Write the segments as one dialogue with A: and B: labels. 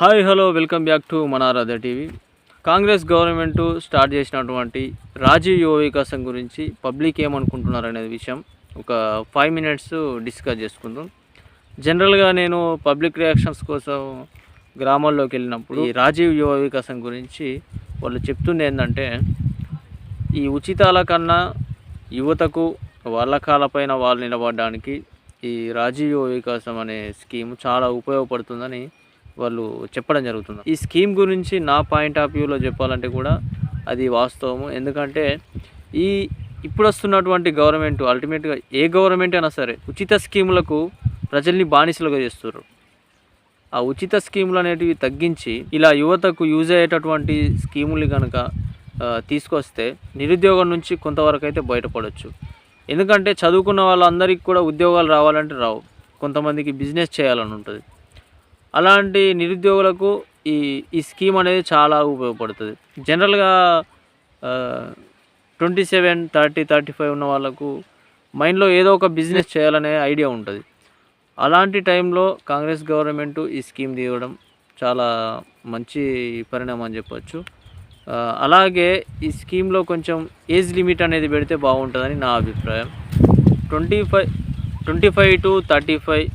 A: Hi hello welcome back to మనారాధ TV. Congress government start చేసినటువంటి రాజీవ్ యువ వికాసం గురించి పబ్లిక్ ఏమనుకుంటున్నారు అనే విషయం ఒక ఫైవ్ మినిట్స్ డిస్కస్ చేసుకుందాం. జనరల్గా నేను పబ్లిక్ రియాక్షన్స్ కోసం గ్రామాల్లోకి వెళ్ళినప్పుడు ఈ రాజీవ్ యువ వికాసం గురించి వాళ్ళు చెప్తుంది ఏంటంటే ఈ ఉచితాల కన్నా యువతకు వాళ్ళ కాలపైన వాళ్ళు నిలబడడానికి ఈ రాజీవ్ యువ వికాసం అనే స్కీమ్ చాలా ఉపయోగపడుతుందని వాళ్ళు చెప్పడం జరుగుతుంది. ఈ స్కీమ్ గురించి నా పాయింట్ ఆఫ్ వ్యూలో చెప్పాలంటే కూడా అది వాస్తవము. ఎందుకంటే ఈ ఇప్పుడు వస్తున్నటువంటి గవర్నమెంట్ అల్టిమేట్గా ఏ గవర్నమెంట్ అయినా సరే ఉచిత స్కీములకు ప్రజల్ని బానిసలుగా చేస్తున్నారు ఆ ఉచిత స్కీములు అనేటివి తగ్గించి ఇలా యువతకు యూజ్ అయ్యేటటువంటి స్కీములు కనుక తీసుకొస్తే నిరుద్యోగం నుంచి కొంతవరకు అయితే బయటపడవచ్చు ఎందుకంటే చదువుకున్న వాళ్ళందరికీ కూడా ఉద్యోగాలు రావాలంటే రావు. కొంతమందికి బిజినెస్ చేయాలని ఉంటుంది అలాంటి నిరుద్యోగులకు ఈ ఈ స్కీమ్ అనేది చాలా ఉపయోగపడుతుంది. జనరల్గా twenty seven thirty thirty five ఉన్న వాళ్ళకు మైండ్లో ఏదో ఒక బిజినెస్ చేయాలనే ఐడియా ఉంటుంది. అలాంటి టైంలో కాంగ్రెస్ గవర్నమెంట్ ఈ స్కీమ్ తీయడం చాలా మంచి పరిణామం అని చెప్పచ్చు. అలాగే ఈ స్కీమ్లో కొంచెం ఏజ్ లిమిట్ అనేది పెడితే బాగుంటుందని నా అభిప్రాయం. Twenty five twenty five to thirty five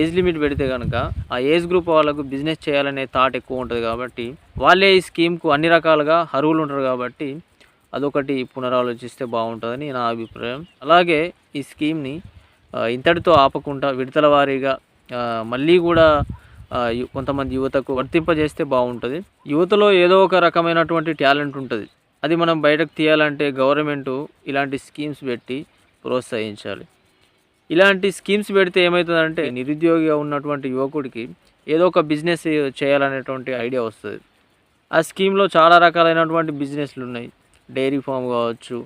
A: age limit పెడితే కనుక ఆ ఏజ్ గ్రూప్ వాళ్ళకు బిజినెస్ చేయాలనే థాట్ ఎక్కువ ఉంటుంది కాబట్టి వాళ్ళే ఈ స్కీమ్కు అన్ని రకాలుగా అర్హులు ఉంటారు కాబట్టి అదొకటి పునరాలోచిస్తే బాగుంటుందని నా అభిప్రాయం. అలాగే ఈ స్కీమ్ని ఇంతటితో ఆపకుండా విడతల వారీగా మళ్ళీ కూడా కొంతమంది యువతకు వర్తింపజేస్తే బాగుంటుంది. యువతలో ఏదో ఒక రకమైనటువంటి టాలెంట్ ఉంటుంది. అది మనం బయటకు తీయాలంటే గవర్నమెంట్ ఇలాంటి స్కీమ్స్ పెట్టి ప్రోత్సహించాలి. ఇలాంటి స్కీమ్స్ పెడితే ఏమవుతుందంటే నిరుద్యోగిగా ఉన్నటువంటి యువకుడికి ఏదో ఒక బిజినెస్ చేయాలనేటువంటి ఐడియా వస్తుంది. ఆ స్కీమ్లో చాలా రకాలైనటువంటి బిజినెస్లు ఉన్నాయి. డైరీ ఫామ్ కావచ్చు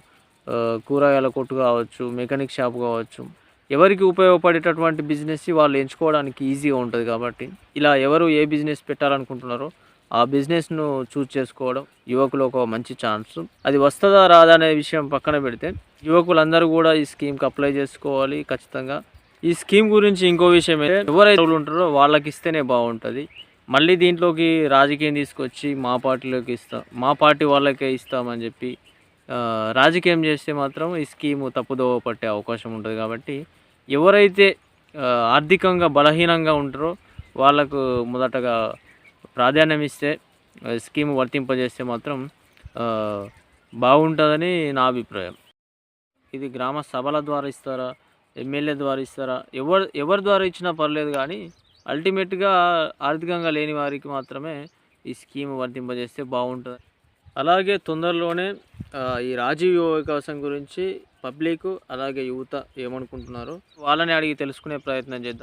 A: కూరగాయల కొట్టు కావచ్చు మెకానిక్ షాప్ కావచ్చు. ఎవరికి ఉపయోగపడేటటువంటి బిజినెస్ వాళ్ళు ఎంచుకోవడానికి ఈజీగా ఉంటుంది కాబట్టి ఇలా ఎవరు ఏ బిజినెస్ పెట్టాలనుకుంటున్నారో ఆ బిజినెస్ను చూస్ చేసుకోవడం యువకులు ఒక మంచి ఛాన్స్ అది వస్తుందా రాదా అనే విషయం పక్కన పెడితే యువకులందరూ కూడా ఈ స్కీమ్కి అప్లై చేసుకోవాలి ఖచ్చితంగా. ఈ స్కీమ్ గురించి ఇంకో విషయం ఏంటంటే ఎవరైతే ఉంటారో వాళ్ళకి ఇస్తేనే బాగుంటుంది. మళ్ళీ దీంట్లోకి రాజకీయం తీసుకొచ్చి మా పార్టీలోకి ఇస్తాం మా పార్టీ వాళ్ళకే ఇస్తామని చెప్పి రాజకీయం చేస్తే మాత్రం ఈ స్కీము తప్పుదోవ పట్టే అవకాశం ఉంటుంది కాబట్టి ఎవరైతే ఆర్థికంగా బలహీనంగా ఉంటారో వాళ్ళకు మొదటగా ప్రాధాన్యం ఇస్తే స్కీమ్ వర్తింపజేస్తే మాత్రం బాగుంటుందని నా అభిప్రాయం. ఇది గ్రామ సభల ద్వారా ఇస్తారా? ఎమ్మెల్యే ద్వారా ఇస్తారా? ఎవరు ఎవరి ద్వారా ఇచ్చినా పర్లేదు కానీ అల్టిమేట్గా ఆర్థికంగా లేని వారికి మాత్రమే ఈ స్కీమ్ వర్తింపజేస్తే బాగుంటుంది. అలాగే తొందరలోనే ఈ రాజీవ్ యువ వికాసం గురించి పబ్లిక్ అలాగే యువత ఏమనుకుంటున్నారో వాళ్ళని అడిగి తెలుసుకునే ప్రయత్నం చేద్దాం.